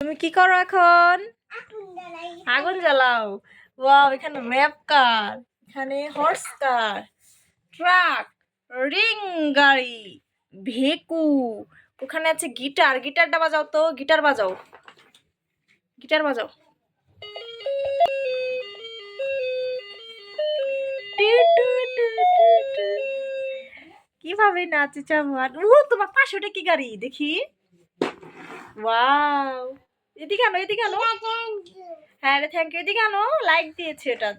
তুমি কি করো এখন? আগুন জ্বালাও। ওয়াও এখানে র্যাপ কার? এখানে হর্স কার? ট্রাক রিং গাড়ি ভেকু। ওখানে আছে গিটার। গিটারটা বাজাও তো গিটার বাজাও। গিটার বাজাও। কীভাবে নাচে চামান ও তোমার পাশে ওটা কি গাড়ি? দেখি। ওয়াও। এদিকে আনো এদিকে আনো। হ্যাঁ রে থ্যাংক ইউ এদিকে আনো লাইক দিয়েছে এটা।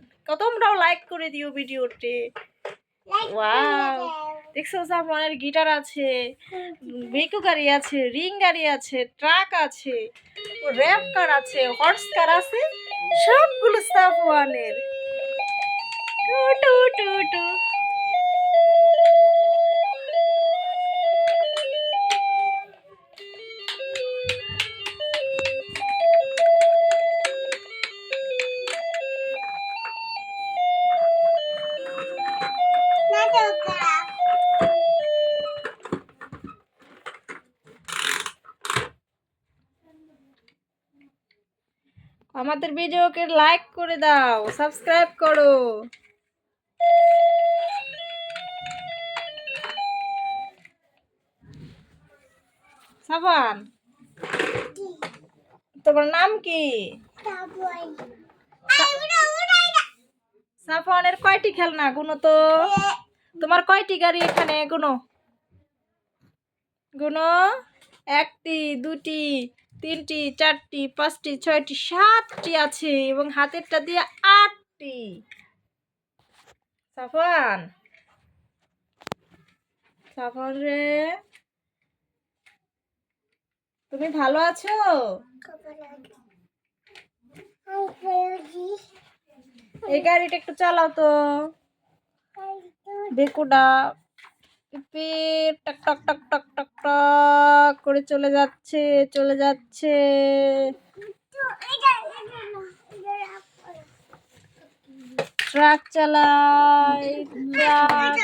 তোমরাও লাইক করে দিও ভিডিওতে। ওয়াও দেখছ সামনের গিটার আছে বেকু গাড়ি আছে রিং গাড়ি আছে ট্রাক আছে র্যাপ কার আছে হর্স কার আছে সবগুলো স্টাফ ওয়ানের টু টু টু টু। আমাদের ভিডিওকে লাইক করে দাও, সাবস্ক্রাইব করো। সাবান তোমার নাম কি? সাফানের কয়টি খেলনা গুনো তো? তোমার কয়টি গাড়ি এখানে গুনো? গুনো? একটি, দুটি তিনটি, চারটি, পাঁচটি, ছয়টি, সাতটি আছে এবং হাতেরটা দিয়ে আটটি। সাফান। সাফান রে তুমি ভালো আছো? এই গাড়িটা একটু চালাও তো। বেকুডা। টক টক টক করে চলে যাচ্ছে চলে যাচ্ছে। ট্রাক চালাই ট্রাক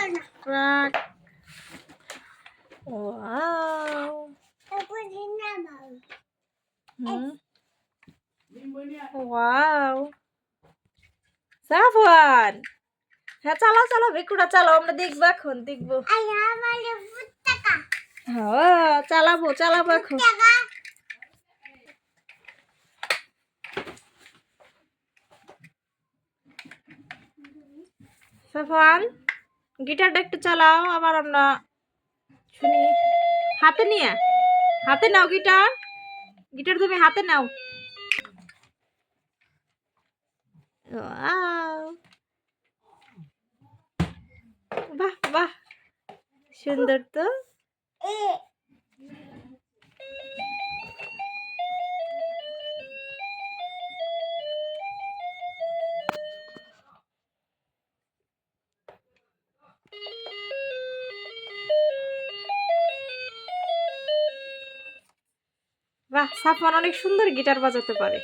ট্রাক। ওয়াও। হুম। ওয়াও। হ্যাঁ চালাও আমরা দেখব এখন, দেখব। চালাবো চালাবো এখন। গিটারটা একটু চালাও, আবার আমরা শুনি। হাতে নিয়ে, হাতে নাও গিটার। গিটার তুমি হাতে নাও. বাহ বাহ, সুন্দর তো। বাহ সাফান অনেক সুন্দর গিটার বাজাতে পারে।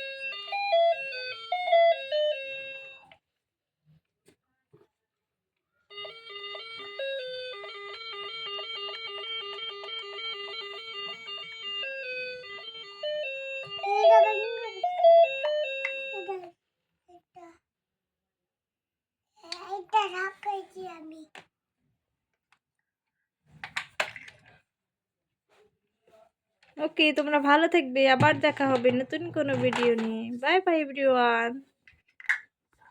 ওকে তোমরা ভালো থাকবে আবার দেখা হবে নতুন কোনো ভিডিও নিয়ে। Bye bye everyone